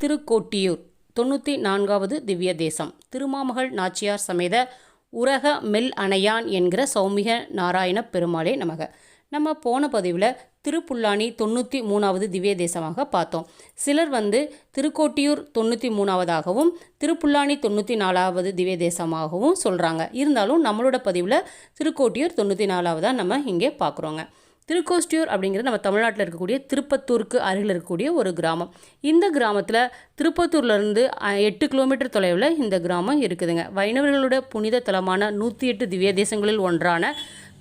திருக்கோட்டியூர் தொண்ணூற்றி நான்காவது திவ்ய தேசம். திருமாமகள் நாச்சியார் சமேத உரக மெல் அணையான் என்கிற சௌமிக நாராயண பெருமாளே நமக. நம்ம போன பதிவில் திருப்புல்லானி தொண்ணூற்றி மூணாவது திவ்ய தேசமாக பார்த்தோம். சிலர் வந்து திருக்கோட்டியூர் தொண்ணூற்றி மூணாவதாகவும் திருப்புல்லானி தொண்ணூற்றி நாலாவது திவ்ய தேசமாகவும் சொல்கிறாங்க இருந்தாலும் நம்மளோட பதிவில் திருக்கோட்டியூர் தொண்ணூற்றி நாலாவதாக நம்ம இங்கே பார்க்குறோங்க. திருக்கோஷ்டியூர் அப்படிங்கிறது நம்ம தமிழ்நாட்டில் இருக்கக்கூடிய திருப்பத்தூருக்கு அருகில் இருக்கக்கூடிய ஒரு கிராமம். இந்த கிராமத்தில் திருப்பத்தூர்லேருந்து எட்டு கிலோமீட்டர் தொலைவில் இந்த கிராமம் இருக்குதுங்க. வைணவர்களோட புனித தலமான நூற்றி எட்டு திவ்ய தேசங்களில் ஒன்றான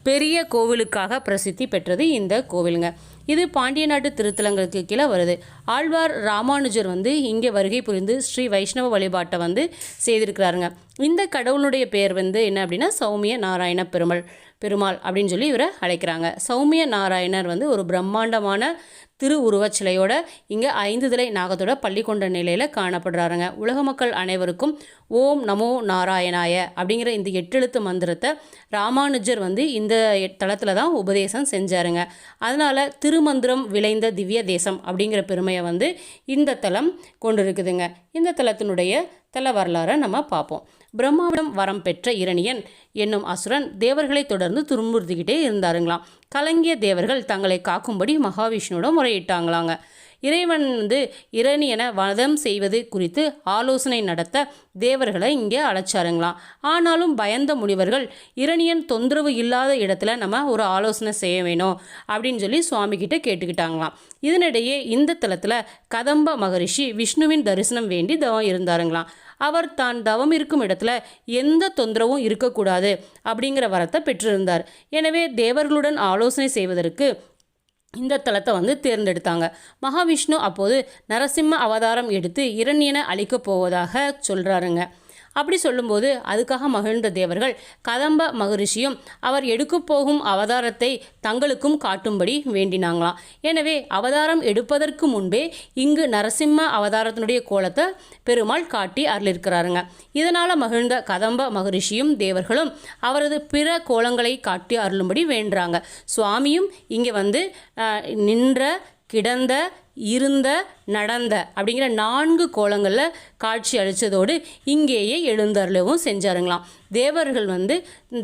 பெரிய கோவிலுக்காக பிரசித்தி பெற்றது இந்த கோவிலுங்க. இது பாண்டிய நாட்டு திருத்தலங்களுக்கு கீழே வருது. ஆழ்வார் ராமானுஜர் வந்து இங்கே வருகை புரிந்து ஸ்ரீ வைஷ்ணவ வழிபாட்டை வந்து செய்திருக்கிறாருங்க. இந்த கடவுளுடைய பெயர் வந்து என்ன அப்படின்னா சௌமிய நாராயண பெருமாள். பெருமாள் அப்படின்னு சொல்லி இவரை அழைக்கிறாங்க. சௌமிய நாராயணர் வந்து ஒரு பிரம்மாண்டமான திரு உருவச் சிலையோட இங்கே ஐந்துதலை நாகத்தோட பள்ளி கொண்ட நிலையில் காணப்படுறாருங்க. உலக மக்கள் அனைவருக்கும் ஓம் நமோ நாராயணாய அப்படிங்கிற இந்த எட்டெழுத்து மந்திரத்தை ராமானுஜர் வந்து இந்த தளத்தில் தான் உபதேசம் செஞ்சாருங்க. அதனால் திருமந்திரம் விளைந்த திவ்ய தேசம் அப்படிங்கிற பெருமையை வந்து இந்த தலம் கொண்டிருக்குதுங்க. இந்த தலத்தினுடைய தல வரலாறை நம்ம பார்ப்போம். பிரம்மாவிடம் வரம் பெற்ற இரணியன் என்னும் அசுரன் தேவர்களை தொடர்ந்து துன்புறுத்திக்கிட்டே இருந்தாருங்களாம். கலங்கிய தேவர்கள் தங்களை காக்கும்படி மகாவிஷ்ணுவோட முறையிட்டாங்களாங்க. இறைவன் வந்து இரணியனை வதம் செய்வது குறித்து ஆலோசனை நடத்த தேவர்களை இங்கே அழைச்சாருங்களாம். ஆனாலும் பயந்த முனிவர்கள் இரணியன் தொந்தரவு இல்லாத இடத்துல நம்ம ஒரு ஆலோசனை செய்ய வேணும் அப்படின்னு சொல்லி சுவாமி கிட்ட கேட்டுக்கிட்டாங்களாம். இதனிடையே இந்த தலத்தில் கதம்ப மகரிஷி விஷ்ணுவின் தரிசனம் வேண்டி தவம் இருந்தாருங்களாம். அவர் தான் தவம் இருக்கும் இடத்துல எந்த தொந்தரவும் இருக்கக்கூடாது அப்படிங்கிற வரத்தை பெற்றிருந்தார். எனவே தேவர்களுடன் ஆலோசனை செய்வதற்கு இந்த தலத்தை வந்து தேர்ந்தெடுத்தாங்க. மகாவிஷ்ணு அப்போது நரசிம்ம அவதாரம் எடுத்து இரண்யனை அழிக்கப் போவதாக சொல்கிறாருங்க அப்படி சொல்லும்போது அதுக்காக மகிழ்ந்த தேவர்கள் கதம்ப மகரிஷியும் அவர் எடுக்கப் போகும் அவதாரத்தை தங்களுக்கும் காட்டும்படி வேண்டினாங்களாம் எனவே அவதாரம் எடுப்பதற்கு முன்பே இங்கு நரசிம்ம அவதாரத்தினுடைய கோலத்தை பெருமாள் காட்டி அருளிருக்கிறாருங்க இதனால் மகிழ்ந்த கதம்ப மகரிஷியும் தேவர்களும் அவரது பிற கோலங்களை காட்டி அருளும்படி வேண்டுறாங்க. சுவாமியும் இங்கே வந்து நின்ற கிடந்த இருந்த நடந்த அப்படிங்கிற நான்கு கோலங்களில் காட்சி அளித்ததோடு இங்கேயே எழுந்தருளவும் செஞ்சாருங்களாம். தேவர்கள் வந்து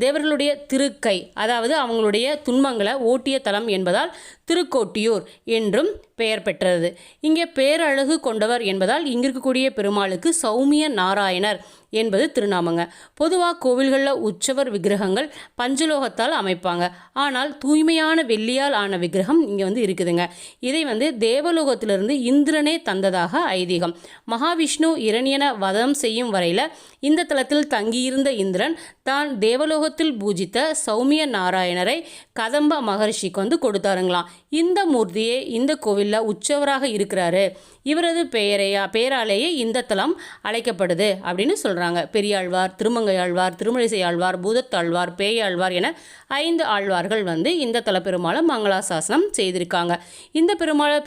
தேவர்களுடைய திருக்கை அதாவது அவங்களுடைய துன்பங்களை ஓட்டிய தலம் என்பதால் திருக்கோட்டியூர் என்றும் பெயர் பெற்றது. இங்கே பேரழகு கொண்டவர் என்பதால் இங்கிருக்கக்கூடிய பெருமாளுக்கு சௌமிய நாராயணர் என்பது திருநாமங்க. பொதுவாக கோவில்களில் உற்சவர் விக்கிரகங்கள் பஞ்சலோகத்தால் அமைப்பாங்க. ஆனால் தூய்மையான வெள்ளியால் ஆன விக்கிரகம் இங்கே வந்து இருக்குதுங்க. இதை வந்து தேவலோகத்திலிருந்து இந்திரனே தந்ததாக ஐதீகம். மகாவிஷ்ணு இரணியன வதம் செய்யும் வரையில் இந்த தலத்தில் தங்கியிருந்த இந்திரன் தான் தேவலோகத்தில் பூஜித்த சௌமிய நாராயணரை கதம்ப மகர்ஷிக்கு வந்து கொடுத்தாருங்களாம். இந்த மூர்த்தியே இந்த கோவிலில் உற்சவராக இருக்கிறாரு. இவரது பெயரையா பெயராலேயே இந்த தலம் அழைக்கப்படுது அப்படின்னு சொல்கிறாங்க பெரியாழ்வார் திருமங்கையாழ்வார் திருமழிசையாழ்வார் பூதத்தாழ்வார் பேயாழ்வார் என ஐந்து ஆழ்வார்கள் வந்து இந்த தலப்பெருமாளை மங்களாசாசனம் செய்திருக்காங்க. இந்த பெருமாளை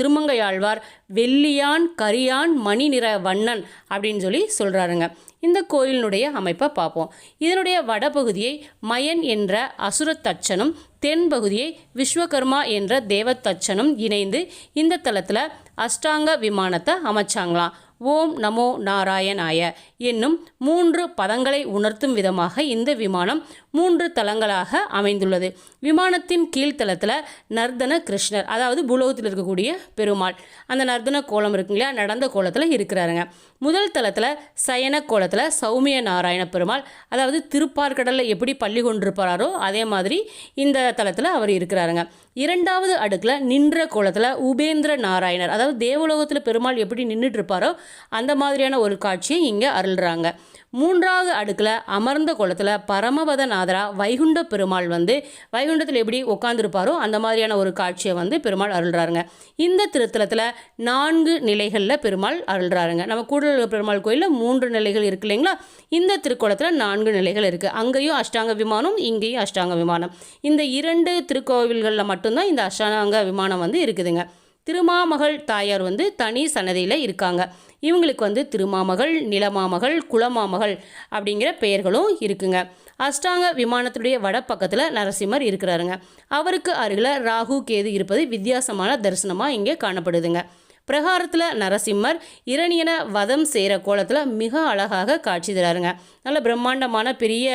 திருமங்கையாழ்வார் வெள்ளியான் கரியான் மணி நிற வண்ணன் அப்படின்னு சொல்லி சொல்கிறாருங்க இந்த கோயிலினுடைய அமைப்பை பார்ப்போம். இதனுடைய வடபகுதியை மயன் என்ற அசுரத்தச்சனும் தென் பகுதியை விஸ்வகர்மா என்ற தேவத்தச்சனும் இணைந்து இந்த தலத்தில் அஷ்டாங்க விமானத்தை அமைச்சாங்களாம். ஓம் நமோ நாராயணாய என்னும் மூன்று பதங்களை உணர்த்தும் விதமாக இந்த விமானம் மூன்று தளங்களாக அமைந்துள்ளது. விமானத்தின் கீழ்த்தளத்தில் நர்தன கிருஷ்ணர் அதாவது பூலோகத்தில் இருக்கக்கூடிய பெருமாள். அந்த நர்தன கோலம் இருக்குங்களா இல்லையா? நடந்த கோலத்தில் இருக்கிறாருங்க. முதல் தளத்தில் சயன கோலத்தில் சௌமிய நாராயண பெருமாள் அதாவது திருப்பார்கடலில் எப்படி பள்ளி கொண்டிருப்பாரோ அதே மாதிரி இந்த தளத்தில் அவர் இருக்கிறாருங்க. இரண்டாவது அடுக்கில் நின்ற கோலத்தில் உபேந்திர நாராயணர் அதாவது தேவலோகத்தில் பெருமாள் எப்படி நின்றுட்டு இருப்பாரோ அந்த மாதிரியான ஒரு காட்சியை இங்கே அருள்றாங்க. மூன்றாவது அடுக்கில் அமர்ந்த கோலத்தில் பரமபதநாதரா வைகுண்ட பெருமாள் வந்து வைகுண்டத்தில் எப்படி உட்காந்துருப்பாரோ அந்த மாதிரியான ஒரு காட்சியை வந்து பெருமாள் அருள்றாருங்க. இந்த திருத்தலத்தில் நான்கு நிலைகளில் பெருமாள் அருள்றாருங்க. நம்ம கூடலூர் பெருமாள் கோயிலில் மூன்று நிலைகள் இருக்கு இல்லைங்களா? இந்த திருக்கோலத்தில் நான்கு நிலைகள் இருக்குது அங்கேயும் அஷ்டாங்க விமானம் இங்கேயும் அஷ்டாங்க விமானம். இந்த இரண்டு திருக்கோவில்களில் மட்டும்தான் இந்த அஷ்டாங்க விமானம் வந்து இருக்குதுங்க. திருமாமகள் தாயார் வந்து தனி சன்னதியில் இருக்காங்க. இவங்களுக்கு வந்து திருமாமகள் நிலமாமகள் குலமாமகள் அப்படிங்கிற பெயர்களும் இருக்குங்க. அஷ்டாங்க விமானத்துடைய வடப்பக்கத்தில் நரசிம்மர் இருக்கிறாருங்க. அவருக்கு அருகில் ராகு கேது இருப்பது வித்தியாசமான தரிசனமாக இங்கே காணப்படுதுங்க. பிரகாரத்தில் நரசிம்மர் இரணியன வதம் செய்கிற கோலத்தில் மிக அழகாக காட்சி தராருங்க. நல்ல பிரம்மாண்டமான பெரிய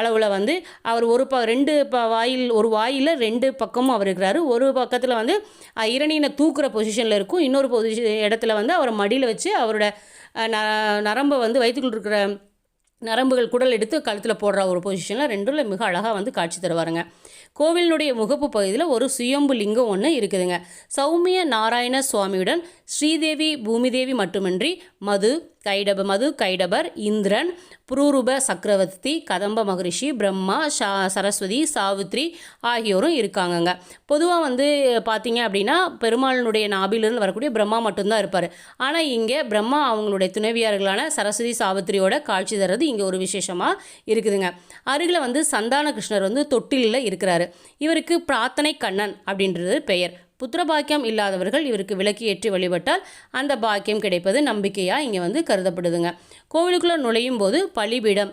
அளவில் வந்து அவர் ஒரு ப ரெண்டு ப வாயில் ஒரு வாயில் ரெண்டு பக்கமும் அவர் இருக்கிறாரு. ஒரு பக்கத்தில் வந்து இரணியனை தூக்குற பொசிஷனில் இருக்கும். இன்னொரு பொசிஷன் இடத்துல வந்து அவரை மடியில் வச்சு அவரோட ந நரம்பை வந்து வயிற்றுக்குள் இருக்கிற நரம்புகள் குடல் எடுத்து கழுத்தில் போடுற ஒரு பொசிஷனில் ரெண்டுல மிக அழகாக வந்து காட்சி தருவாருங்க. கோவிலினுடைய முகப்பு பகுதியில் ஒரு சுயம்பு லிங்கம் ஒன்று இருக்குதுங்க. சௌமிய நாராயண சுவாமியுடன் ஸ்ரீதேவி பூமிதேவி மட்டுமின்றி மது கைடப மது கைடபர் இந்திரன் புரூருப சக்கரவர்த்தி கதம்ப மகரிஷி பிரம்மா ஷா சரஸ்வதி சாவித்ரி ஆகியோரும் இருக்காங்கங்க. பொதுவாக வந்து பார்த்தீங்க அப்படின்னா பெருமாளினுடைய நாபிலிருந்து வரக்கூடிய பிரம்மா மட்டும்தான் இருப்பார். ஆனால் இங்கே பிரம்மா அவங்களுடைய துணைவியார்களான சரஸ்வதி சாவித்திரியோட காட்சி தர்றது இங்கே ஒரு விசேஷமாக இருக்குதுங்க. அருகில் வந்து சந்தான கிருஷ்ணர் வந்து தொட்டிலில் இருக்கிறாரு. இவருக்கு பிரார்த்தனை கண்ணன் அப்படின்றது பெயர். புத்திர பாக்கியம் இல்லாதவர்கள் இவருக்கு விளக்கு ஏற்றி வழிபட்டால் அந்த பாக்கியம் கிடைப்பது நம்பிக்கையாக இங்கே வந்து கருதப்படுதுங்க. கோவிலுக்குள்ளே நுழையும் போது பலிபீடம்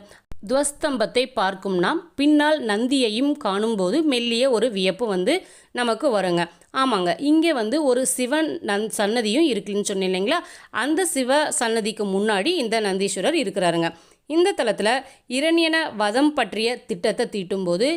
துவஸ்தம்பத்தை பார்க்கும் நாம். பின்னால் நந்தியையும் காணும்போது மெல்லிய ஒரு வியப்பு வந்து நமக்கு வருங்க. ஆமாங்க இங்கே வந்து ஒரு சிவன் நன் சன்னதியும் இருக்குன்னு சொன்னேன் இல்லைங்களா? அந்த சிவ சன்னதிக்கு முன்னாடி இந்த நந்தீஸ்வரர் இருக்கிறாருங்க. இந்த தலத்தில் இரணியன வதம் பற்றிய திட்டத்தை தீட்டும்போது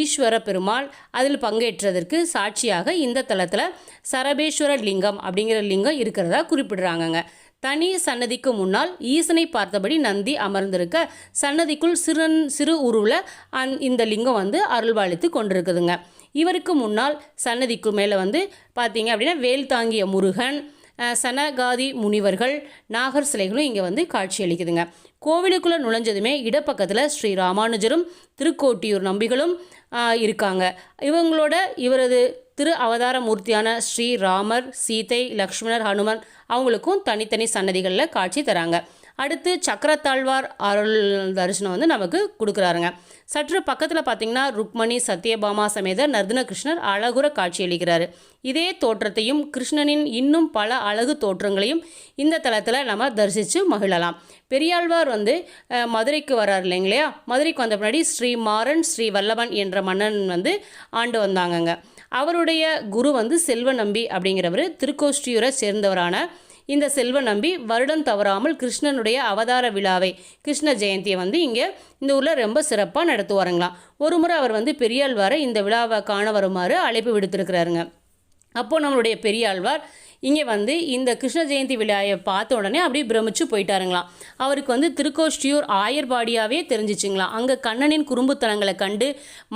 ஈஸ்வர பெருமாள் அதில் பங்கேற்றதற்கு சாட்சியாக இந்த தலத்தில் சரபேஸ்வர லிங்கம் அப்படிங்கிற லிங்கம் இருக்கிறதா குறிப்பிடுறாங்கங்க. தனி சன்னதிக்கு முன்னால் ஈசனை பார்த்தபடி நந்தி அமர்ந்திருக்க சன்னதிக்குள் சிறு சிறு உருவில் அந் இந்த லிங்கம் வந்து அருள்வாளித்து கொண்டிருக்குதுங்க. இவருக்கு முன்னால் சன்னதிக்கு மேலே வந்து பார்த்தீங்க அப்படின்னா வேல் தாங்கிய முருகன் சனகாதி முனிவர்கள் நாகர் சிலைகளும் இங்கே வந்து காட்சியளிக்குதுங்க கோவிலுக்குள்ளே நுழைஞ்சதுமே இடப்பக்கத்தில் ஸ்ரீ ராமானுஜரும் திருக்கோட்டியூர் நம்பிகளும் இருக்காங்க. இவங்களோட இவரது திரு அவதார மூர்த்தியான ஸ்ரீ ராமர் சீதை லக்ஷ்மணர் ஹனுமன் அவங்களுக்கும் தனித்தனி சன்னதிகளில் காட்சி தராங்க. அடுத்து சக்கரத்தாழ்வார் அருள் தரிசனம் வந்து நமக்கு கொடுக்குறாருங்க. சற்று பக்கத்தில் பார்த்தீங்கன்னா ருக்மணி சத்யபாமா சமேத நர்தன கிருஷ்ணர் அழகுற காட்சியளிக்கிறாரு இதே தோற்றத்தையும் கிருஷ்ணனின் இன்னும் பல அழகு தோற்றங்களையும் இந்த தளத்தில் நம்ம தரிசித்து மகிழலாம். பெரியாழ்வார் வந்து மதுரைக்கு வரார் இல்லைங்களா மதுரைக்கு வந்த பின்னாடி ஸ்ரீ மாறன் ஸ்ரீ வல்லவன் என்ற மன்னன் வந்து ஆண்டு வந்தாங்கங்க. அவருடைய குரு வந்து செல்வ நம்பி அப்படிங்கிறவர் திருக்கோஷ்டியூரை சேர்ந்தவரான இந்த செல்வ நம்பி வருடம் தவறாமல் கிருஷ்ணனுடைய அவதார விழாவை கிருஷ்ண ஜெயந்தியை வந்து இங்கே இந்த ஊரில் ரொம்ப சிறப்பாக நடத்துவாருங்களாம். ஒரு முறை அவர் வந்து பெரியாழ்வாரை இந்த விழாவை காண வருமாறு அழைப்பு விடுத்திருக்கிறாருங்க. அப்போது நம்மளுடைய பெரியாழ்வார் இங்கே வந்து இந்த கிருஷ்ண ஜெயந்தி விழாவை பார்த்த உடனே அப்படியே பிரமிச்சு போயிட்டாருங்களாம். அவருக்கு வந்து திருக்கோஷ்டியூர் ஆயர்பாடியாவே தெரிஞ்சிச்சுங்களாம். அங்கே கண்ணனின் குறும்புத்தனங்களை கண்டு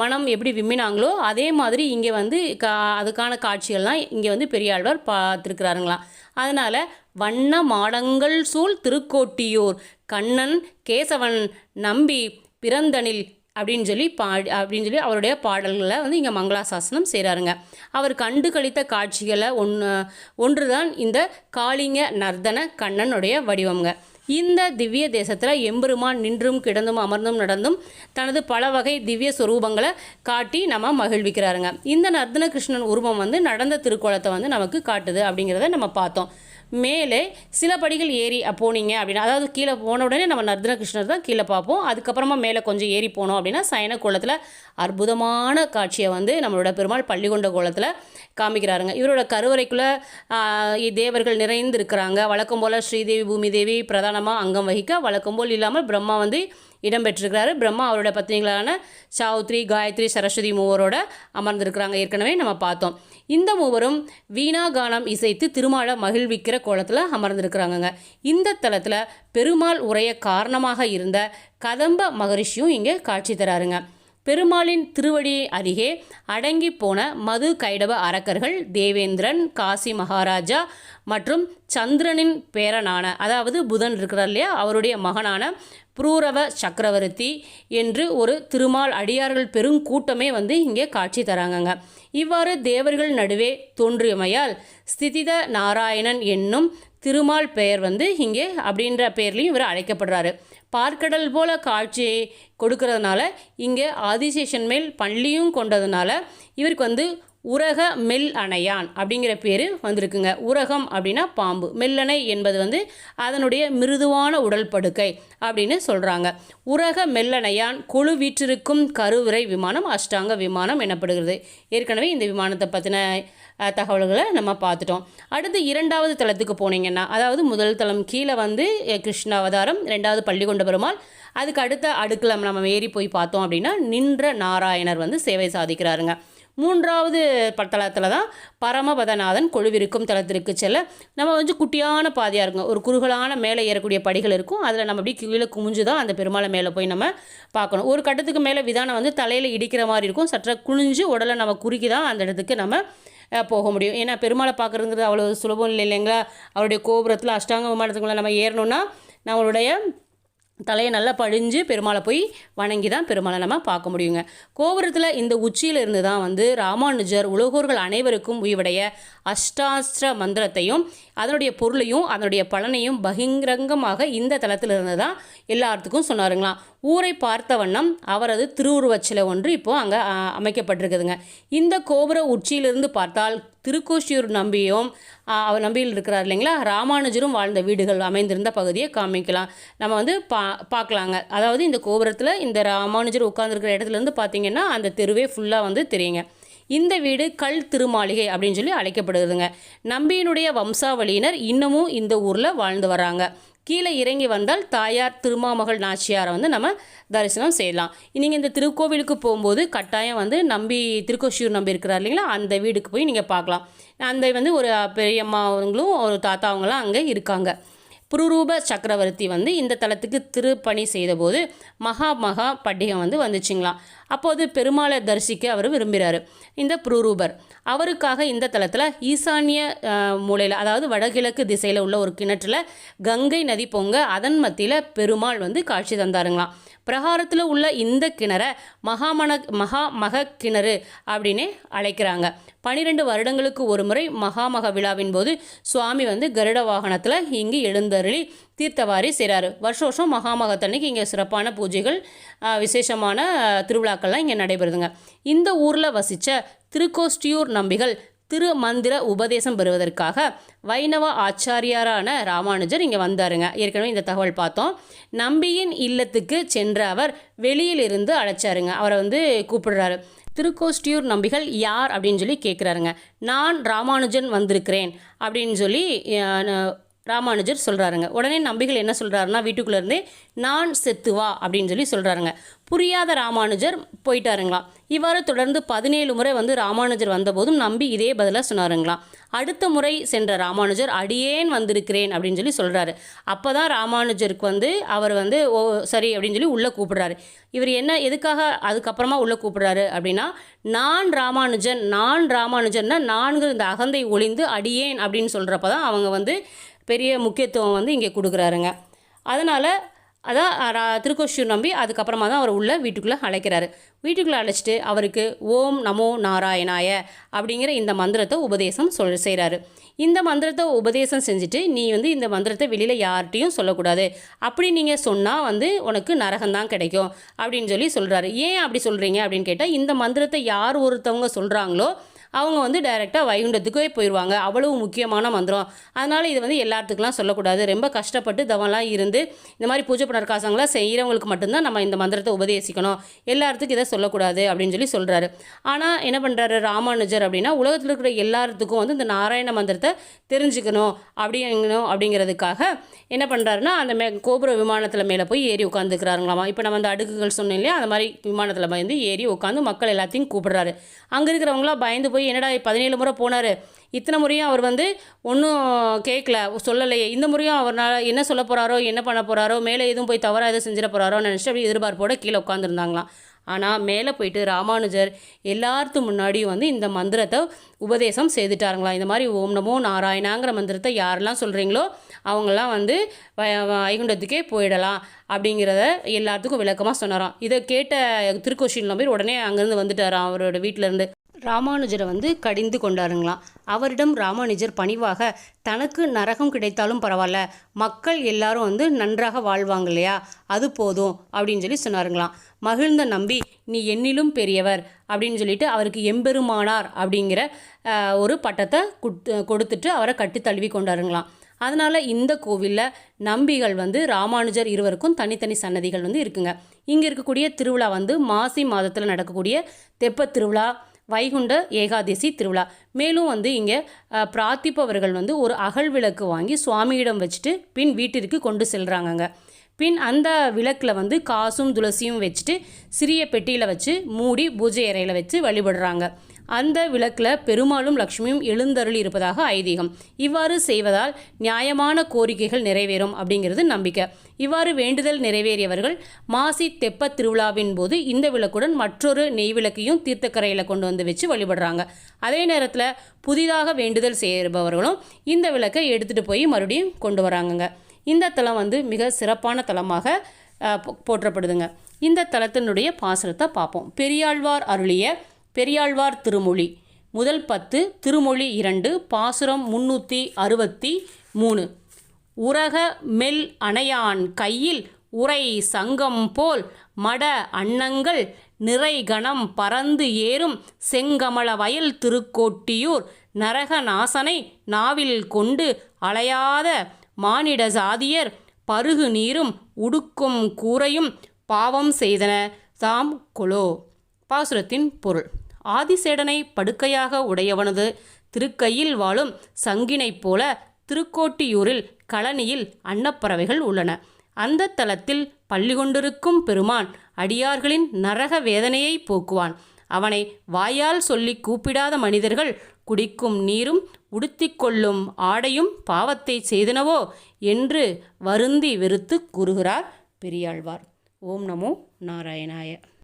மனம் எப்படி விம்மினாங்களோ அதே மாதிரி இங்கே வந்து கா அதுக்கான காட்சிகள்லாம் இங்கே வந்து பெரியாழ்வார் பார்த்துருக்குறாருங்களாம். அதனால் வண்ண மாடங்கள் சூழ் திருக்கோட்டியூர். கண்ணன் கேசவன் நம்பி பிறந்தனில் அப்படின்னு சொல்லி பாடி அப்படின்னு சொல்லி அவருடைய பாடல்களை வந்து இங்கே மங்களாசாசனம் செய்கிறாருங்க அவர் கண்டு கழித்த காட்சிகளை ஒன்று ஒன்று தான் இந்த காளிங்க நர்தன கண்ணனுடைய வடிவம்ங்க. இந்த திவ்ய தேசத்தில் எம்பெருமான் நின்றும் கிடந்தும் அமர்ந்தும் நடந்தும் தனது பல வகை திவ்ய சுரூபங்களை காட்டி நம்ம மகிழ்விக்கிறாருங்க. இந்த நர்தன கிருஷ்ணன் உருவம் வந்து நடந்த திருக்கோலத்தை வந்து நமக்கு காட்டுது அப்படிங்கிறத நம்ம பார்த்தோம். மேலே சில படிகள் ஏறி போனீங்க அப்படின்னா அதாவது கீழே போன உடனே நம்ம நர்தன கிருஷ்ணர் தான் கீழே பார்ப்போம். அதுக்கப்புறமா மேலே கொஞ்சம் ஏறி போனோம் அப்படின்னா சயன கோலத்தில் அற்புதமான காட்சியை வந்து நம்மளோட பெருமாள் பள்ளிகொண்ட கோலத்தில் காமிக்கிறாருங்க. இவரோட கருவறைக்குள்ளே தேவர்கள் நிறைந்து இருக்கிறாங்க வழக்கம் போல் ஸ்ரீதேவி பூமிதேவி பிரதானமாக அங்கம் வகிக்க வழக்கம் போல் இல்லாமல் பிரம்மா வந்து இடம்பெற்றிருக்கிறாரு. பிரம்மா அவரோட பத்னிகளான சாவுத்ரி காயத்ரி சரஸ்வதி மூவரோட அமர்ந்திருக்கிறாங்க. ஏற்கனவே நம்ம பார்த்தோம். இந்த மூவரும் வீணா கானம் இசைத்து திருமாலை மகிழ்விக்கிற கோலத்தில் அமர்ந்திருக்கிறாங்கங்க. இந்த தலத்தில் பெருமாள் உரைய காரணமாக இருந்த கதம்ப மகரிஷியும் இங்கே காட்சி தராருங்க. பெருமாளின் திருவடி அருகே அடங்கி போன மது கைடவ அரக்கர்கள் தேவேந்திரன் காசி மகாராஜா மற்றும் சந்திரனின் பேரனான அதாவது புதன் இருக்கிறார் இல்லையா அவருடைய மகனான புரூரவ சக்கரவர்த்தி என்று ஒரு திருமால் அடியார்கள் பெருங்கூட்டமே வந்து இங்கே காட்சி தராங்கங்க. இவ்வாறு தேவர்கள் நடுவே தோன்றியமையால் ஸ்திதித நாராயணன் என்னும் திருமால் பெயர் வந்து இங்கே அப்படின்ற பெயர்லையும் இவர் அழைக்கப்படுறாரு. பார்க்கடல் போல காட்சி கொடுக்கறதுனால இங்கே ஆதிசேஷன் மேல் பள்ளியும் கொண்டதுனால இவருக்கு வந்து உரக மெல் அணையான் அப்படிங்கிற பேர் வந்திருக்குங்க. உரகம் அப்படின்னா பாம்பு. மெல்லணை என்பது வந்து அதனுடைய மிருதுவான உடல் படுக்கை அப்படின்னு சொல்கிறாங்க உரக மெல்லணையான் கொழு வீற்றிருக்கும் கருவிரை விமானம் அஷ்டாங்க விமானம் எனப்படுகிறது. ஏற்கனவே இந்த விமானத்தை பற்றின தகவல்களை நம்ம பார்த்துட்டோம். அடுத்து இரண்டாவது தளத்துக்கு போனீங்கன்னா அதாவது முதல் தளம் கீழே வந்து கிருஷ்ண அவதாரம் ரெண்டாவது பள்ளிகொண்ட பெருமாள் அதுக்கு அடுத்த அடுக்கில் நம்ம ஏறி போய் பார்த்தோம் அப்படின்னா நின்ற நாராயணர் வந்து சேவை சாதிக்கிறாருங்க. மூன்றாவது பட்டளத்தில் தான் பரமபதநாதன் கொழுவிருக்கும் தளத்திற்கு செல்ல நம்ம வந்து குட்டியான பாதையாக இருக்கும் ஒரு குறுகலான மேலே ஏறக்கூடிய படிகள் இருக்கும். அதில் நம்ம அப்படியே கீழே குமிஞ்சு தான் அந்த பெருமாளை மேலே போய் நம்ம பார்க்கணும். ஒரு கட்டத்துக்கு மேலே விதானம் வந்து தலையில் இடிக்கிற மாதிரி இருக்கும். சற்ற குனிஞ்சு உடலை நம்ம குறுக்கி தான் அந்த இடத்துக்கு நம்ம போக முடியும். ஏன்னா பெருமாளை பார்க்குறதுங்கிறது அவ்வளோ சுலபம் இல்லை இல்லைங்களா அவருடைய கோபுரத்தில் அஷ்டாங்க விமானத்துக்குள்ளே நம்ம ஏறணும்னா நம்மளுடைய தலையை நல்லா பழிஞ்சு பெருமாளை போய் வணங்கி தான் பெருமாளை நம்ம பார்க்க முடியுங்க. கோபுரத்தில் இந்த உச்சியிலிருந்து தான் வந்து ராமானுஜர் உலகோர்கள் அனைவருக்கும் உய்வடைய அஷ்டாஸ்திர மந்திரத்தையும் அதனுடைய பொருளையும் அதனுடைய பலனையும் பகிரங்கமாக இந்த தளத்திலிருந்து தான் எல்லாத்துக்கும் சொன்னாருங்களாம். ஊரை பார்த்த வண்ணம் அவரது திருவுருவச் சிலை ஒன்று இப்போ அங்கே அமைக்கப்பட்டிருக்குதுங்க. இந்த கோபுர உச்சியிலிருந்து பார்த்தால் திருக்கோஷியூர் நம்பியும் அவர் நம்பியில் இருக்கிறார் இல்லைங்களா? ராமானுஜரும் வாழ்ந்த வீடுகள் அமைந்திருந்த பகுதியை காமிக்கலாம். நம்ம வந்து பா பார்க்கலாங்க. அதாவது இந்த கோபுரத்தில் இந்த ராமானுஜர் உட்கார்ந்துருக்கிற இடத்துலேருந்து பார்த்தீங்கன்னா அந்த தெருவே ஃபுல்லாக வந்து தெரியுங்க. இந்த வீடு கல் திருமாளிகை அப்படின்னு சொல்லி அழைக்கப்படுதுங்க. நம்பியினுடைய வம்சாவளியினர் இன்னமும் இந்த ஊரில் வாழ்ந்து வராங்க. கீழே இறங்கி வந்தால் தாயார் திருமாமகள் நாச்சியாரை வந்து நம்ம தரிசனம் செய்யலாம். நீங்கள் இந்த திருக்கோவிலுக்கு போகும்போது கட்டாயம் வந்து நம்பி திருக்கோஷியூர் நம்பி இருக்கிறார் இல்லைங்களா? அந்த வீடுக்கு போய் நீங்கள் பார்க்கலாம். அந்த வந்து ஒரு பெரியம்மா அவங்களும் ஒரு தாத்தா அவங்களாம் அங்கே இருக்காங்க. புருரூப சக்கரவர்த்தி வந்து இந்த தலத்துக்கு திருப்பணி செய்தபோது மகா மகா பட்டிகம் வந்து வந்துச்சுங்களாம். அப்போது பெருமாளை தரிசிக்க அவர் விரும்புகிறாரு. இந்த புரூரூபர் அவருக்காக இந்த தலத்தில் ஈசானிய மூலையில் அதாவது வடகிழக்கு திசையில் உள்ள ஒரு கிணற்றில் கங்கை நதி பொங்க அதன் மத்தியில் பெருமாள் வந்து காட்சி தந்தாருங்களாம். பிரகாரத்தில் உள்ள இந்த கிணறை மகாமன மகா மக கிணறு அப்படின்னே அழைக்கிறாங்க. பனிரெண்டு வருடங்களுக்கு ஒரு முறை மகாமக விழாவின் போது சுவாமி வந்து கருட வாகனத்தில் இங்கு எழுந்தருளி தீர்த்தவாரி செய்கிறாரு வருஷம் வருஷம் மகாமகத்தன்னைக்கு இங்கே சிறப்பான பூஜைகள் விசேஷமான திருவிழாக்கள்லாம் இங்கே நடைபெறுதுங்க. இந்த ஊரில் வசித்த திருக்கோஷ்டியூர் நம்பிகள் திருமந்திர உபதேசம் பெறுவதற்காக வைணவ ஆச்சாரியாரான ராமானுஜர் இங்கே வந்தாருங்க. ஏற்கனவே இந்த தகவல் பார்த்தோம். நம்பியின் இல்லத்துக்கு சென்ற அவர் வெளியிலிருந்து அழைச்சாருங்க. அவரை வந்து கூப்பிடுறாரு. திருக்கோஷ்டியூர் நம்பிகள் யார் அப்படின்னு சொல்லி கேட்குறாருங்க நான் ராமானுஜன் வந்திருக்கிறேன் அப்படின்னு சொல்லி ராமானுஜர் சொல்கிறாருங்க உடனே நம்பிகள் என்ன சொல்கிறாருன்னா வீட்டுக்குள்ளே இருந்தே நான் செத்து வா அப்படின்னு சொல்லி சொல்கிறாருங்க புரியாத ராமானுஜர் போயிட்டாருங்களாம் இவ்வாறு தொடர்ந்து பதினேழு முறை வந்து ராமானுஜர் வந்தபோதும் நம்பி இதே பதிலாக சொன்னாருங்களாம் அடுத்த முறை சென்ற ராமானுஜர் அடியேன் வந்திருக்கிறேன் அப்படின்னு சொல்லி சொல்கிறாரு அப்போ தான் ராமானுஜருக்கு வந்து அவர் வந்து ஓ சரி அப்படின்னு சொல்லி உள்ளே கூப்பிடுறாரு. இவர் என்ன எதுக்காக அதுக்கப்புறமா உள்ளே கூப்பிடுறாரு? அப்படின்னா நான் ராமானுஜன் நான் ராமானுஜன்னா நான்கு இந்த அகந்தை ஒளிந்து அடியேன் அப்படின்னு சொல்கிறப்ப தான் அவங்க வந்து பெரிய முக்கியத்துவம் வந்து இங்கே கொடுக்குறாருங்க. அதனால் அதான் திருக்கோஷூர் நம்பி அதுக்கப்புறமா தான் அவர் உள்ள வீட்டுக்குள்ளே அழைக்கிறாரு. வீட்டுக்குள்ளே அழைச்சிட்டு அவருக்கு ஓம் நமோ நாராயணாய அப்படிங்கிற இந்த மந்திரத்தை உபதேசம் சொல் செய்கிறாரு இந்த மந்திரத்தை உபதேசம் செஞ்சுட்டு நீ வந்து இந்த மந்திரத்தை வெளியில் யார்கிட்டையும் சொல்லக்கூடாது. அப்படி நீங்கள் சொன்னால் வந்து உனக்கு நரகம்தான் கிடைக்கும் அப்படின்னு சொல்லி சொல்கிறாரு ஏன் அப்படி சொல்கிறீங்க அப்படின்னு கேட்டால் இந்த மந்திரத்தை யார் ஒருத்தவங்க சொல்கிறாங்களோ அவங்க வந்து டைரெக்டாக வைகுண்டத்துக்கே போயிடுவாங்க அவ்வளவு முக்கியமான மந்திரம். அதனால் இது வந்து எல்லாத்துக்கெலாம் சொல்லக்கூடாது. ரொம்ப கஷ்டப்பட்டு தவம்லாம் இருந்து இந்த மாதிரி பூஜை புனர்காசங்களாம் செய்கிறவங்களுக்கு மட்டும்தான் நம்ம இந்த மந்திரத்தை உபதேசிக்கணும். எல்லாத்துக்கும் இதை சொல்லக்கூடாது அப்படின்னு சொல்லி சொல்கிறாரு ஆனால் என்ன பண்ணுறாரு ராமானுஜர் அப்படின்னா உலகத்தில் இருக்கிற எல்லாத்துக்கும் வந்து இந்த நாராயண மந்திரத்தை தெரிஞ்சுக்கணும் அப்படிங்கணும் அப்படிங்கிறதுக்காக என்ன பண்ணுறாருன்னா அந்த மே கோபுர விமானத்தில் மேலே போய் ஏறி உட்காந்துக்கிறாருங்களாமா இப்போ நம்ம அந்த அடுக்குகள் சொன்னோம் இல்லையா? அந்த மாதிரி விமானத்தில் வந்து ஏறி உட்காந்து மக்கள் எல்லாத்தையும் கூப்பிடுறாரு. அங்கே இருக்கிறவங்களாம் பயந்து போய் என்னடா பதினேழு முறை போனார். இத்தனை முறையும் அவர் வந்து ஒன்றும் கேட்கல சொல்லலையே. இந்த முறையும் அவரால் என்ன சொல்ல போகிறாரோ என்ன பண்ண போகிறாரோ மேலே எதுவும் போய் தவறாக எதுவும் செஞ்சிட போகிறாரோன்னு நினச்சிட்டு அப்படி எதிர்பார்ப்போட கீழே உட்காந்துருந்தாங்களாம் ஆனால் மேலே போயிட்டு ராமானுஜர் எல்லாத்து முன்னாடியும் வந்து இந்த மந்திரத்தை உபதேசம் செய்துட்டாருங்களாம். இந்த மாதிரி ஓம் நமோ நாராயணாங்கிற மந்திரத்தை யாரெல்லாம் சொல்கிறீங்களோ அவங்களாம் வந்து வ- வைகுண்டத்துக்கே போயிடலாம் அப்படிங்கிறத எல்லாத்துக்கும் விளக்கமாக சொன்னாராம். இதை கேட்ட திருக்கோஷின் நம்பர் உடனே அங்கேருந்து வந்துட்டாராம் அவரோட வீட்டிலேருந்து ராமானுஜரை வந்து கடிந்து கொண்டாருங்களாம். அவரிடம் ராமானுஜர் பணிவாக தனக்கு நரகம் கிடைத்தாலும் பரவாயில்ல மக்கள் எல்லாரும் வந்து நன்றாக வாழ்வாங்க இல்லையா? அது போதும் அப்படின்னு சொல்லி சொன்னாருங்களாம். மகிழ்ந்த நம்பி நீ என்னிலும் பெரியவர் அப்படின்னு சொல்லிட்டு அவருக்கு எம்பெருமானார் அப்படிங்கிற ஒரு பட்டத்தை குட்- கொடுத்துட்டு அவரை கட்டி தழுவி கொண்டாருங்களாம். அதனால் இந்த கோவிலில் நம்பிகள் வந்து ராமானுஜர் இருவருக்கும் தனித்தனி சன்னதிகள் வந்து இருக்குங்க. இங்கே இருக்கக்கூடிய திருவிழா வந்து மாசி மாதத்தில் நடக்கக்கூடிய தெப்பத் திருவிழா வைகுண்ட ஏகாதசி திருவிழா. மேலும் வந்து இங்கே பிரார்த்திப்பவர்கள் வந்து ஒரு அகல் விளக்கு வாங்கி சுவாமியிடம் வச்சுட்டு பின் வீட்டிற்கு கொண்டு செல்கிறாங்கங்க பின் அந்த விளக்கில் வந்து காசும் துளசியும் வச்சுட்டு சிறிய பெட்டியில் வச்சு மூடி பூஜை அறையில் வச்சு வழிபடுறாங்க. அந்த விளக்கில் பெருமாளும் லக்ஷ்மியும் எழுந்தருளி இருப்பதாக ஐதீகம். இவ்வாறு செய்வதால் நியாயமான கோரிக்கைகள் நிறைவேறும் அப்படிங்கிறது நம்பிக்கை. இவ்வாறு வேண்டுதல் நிறைவேறியவர்கள் மாசி தெப்ப திருவிழாவின் போது இந்த விளக்குடன் மற்றொரு நெய் விளக்கையும் தீர்த்தக்கரையில் கொண்டு வந்து வச்சு வழிபடுறாங்க. அதே நேரத்தில் புதிதாக வேண்டுதல் செய்பவர்களும் இந்த விளக்கை எடுத்துகிட்டு போய் மறுபடியும் கொண்டு வராங்கங்க. இந்த தலம் வந்து மிக சிறப்பான தலமாக போற்றப்படுதுங்க. இந்த தலத்தினுடைய பாசுரத்தை பார்ப்போம் பெரியாழ்வார் அருளிய பெரியாழ்வார் திருமொழி. முதல் பத்து திருமொழி இரண்டு பாசுரம் முன்னூற்றி அறுபத்தி மூணு. உரக மெல் அணையான் கையில் உரை சங்கம் போல் மட அன்னங்கள் நிறைகணம் பறந்து ஏறும் செங்கமல வயல் திருக்கோட்டியூர் நரகநாசனை நாவில் கொண்டு அலையாத மானிட சாதியர் பருகு நீரும் உடுக்கும் கூரையும் பாவம் செய்தன. தாம் கொலோ. பாசுரத்தின் பொருள். ஆதிசேடனை படுக்கையாக உடையவனது திருக்கையில் வாழும் சங்கினைப் போல திருக்கோட்டியூரில் கழனியில் அன்னப்பறவைகள் உள்ளன. அந்த தலத்தில் பள்ளி கொண்டிருக்கும் பெருமான் அடியார்களின் நரக வேதனையை போக்குவான். அவனை வாயால் சொல்லி கூப்பிடாத மனிதர்கள் குடிக்கும் நீரும் உடுத்திக்கொள்ளும் ஆடையும் பாவத்தை செய்தனவோ என்று வருந்தி வெறுத்து கூறுகிறார் பெரியாழ்வார். ஓம் நமோ நாராயணாய.